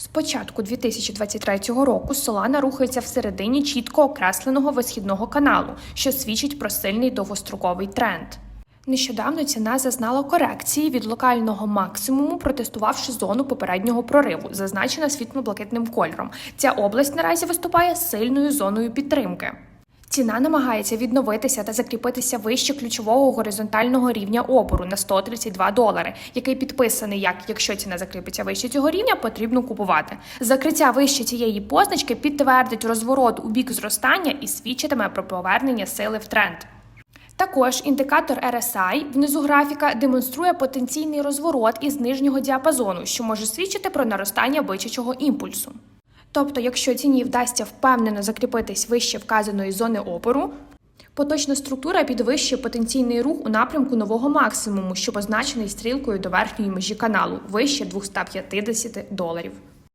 З початку 2023 року Солана рухається всередині чітко окресленого висхідного каналу, що свідчить про сильний довгостроковий тренд. Нещодавно ціна зазнала корекції від локального максимуму, протестувавши зону попереднього прориву, зазначена світло-блакитним кольором. Ця область наразі виступає сильною зоною підтримки. Ціна намагається відновитися та закріпитися вище ключового горизонтального рівня опору на 132 долари, який підписаний як якщо ціна закріпиться вище цього рівня, потрібно купувати. Закриття вище цієї позначки підтвердить розворот у бік зростання і свідчитиме про повернення сили в тренд. Також індикатор RSI внизу графіка демонструє потенційний розворот із нижнього діапазону, що може свідчити про наростання бичачого імпульсу. Тобто, якщо ціні вдасться впевнено закріпитись вище вказаної зони опору, поточна структура підвищує потенційний рух у напрямку нового максимуму, що позначений стрілкою до верхньої межі каналу вище 250 доларів.